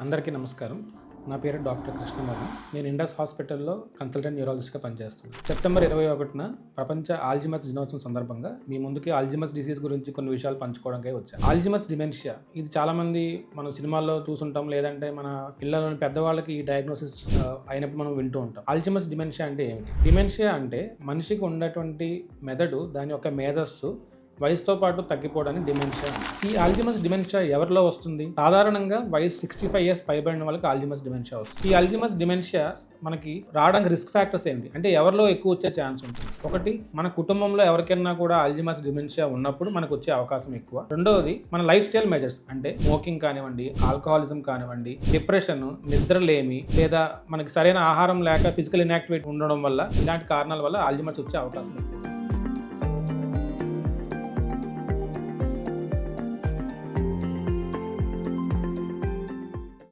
అందరికీ నమస్కారం. నా పేరు డాక్టర్ కృష్ణమోహన్. నేను ఇండస్ హాస్పిటల్లో కన్సల్టెంట్ న్యూరాలజిస్ట్గా పనిచేస్తున్నాను సెప్టెంబర్ ఇరవై ఒకటిన ప్రపంచ ఆల్జిమస్ దినోత్సవం సందర్భంగా మీ ముందుకి ఆల్జిమస్ డిసీజ్ గురించి కొన్ని విషయాలు పంచుకోవడానికి వచ్చాను ఆల్జిమస్ డిమెన్షియా. ఇది చాలామంది మనం సినిమాల్లో చూసుంటాం లేదంటే మన పిల్లలని పెద్దవాళ్ళకి ఈ డయాగ్నోసిస్ అయినప్పుడు మనం వింటూ ఉంటాం. ఆల్జిమస్ డిమెన్షియా అంటే ఏమిటి? డిమెన్షియా అంటే మనిషికి ఉన్నటువంటి మెదడు దాని యొక్క మేధస్సు వయసుతో పాటు తగ్గిపోవడానికి డిమెన్షియా. ఈ ఆల్జిమస్ డిమెన్షియా ఎవరిలో వస్తుంది? సాధారణంగా వయసు సిక్స్టీ ఫైవ్ ఇయర్స్ పైబడిన వాళ్ళకి ఆల్జిమస్ డిమెన్షియా వస్తుంది. ఈ ఆల్జిమస్ డిమెన్షియా మనకి రావడానికి రిస్క్ ఫ్యాక్టర్స్ ఏంటి? అంటే ఎవరిలో ఎక్కువ వచ్చే ఛాన్స్ ఉంటుంది? ఒకటి మన కుటుంబంలో ఎవరికైనా కూడా ఆల్జిమస్ డిమెన్షియా ఉన్నప్పుడు మనకు వచ్చే అవకాశం ఎక్కువ. రెండవది మన లైఫ్ స్టైల్ మెజర్స్ అంటే స్మోకింగ్ కానివ్వండి ఆల్కహాలిజం కానివ్వండి డిప్రెషన్ నిద్రలేమి లేదా మనకి సరైన ఆహారం లేక ఫిజికల్ ఇన్యాక్టివేట్ ఉండడం వల్ల ఇలాంటి కారణాల వల్ల ఆల్జిమస్ వచ్చే అవకాశం ఎక్కువ.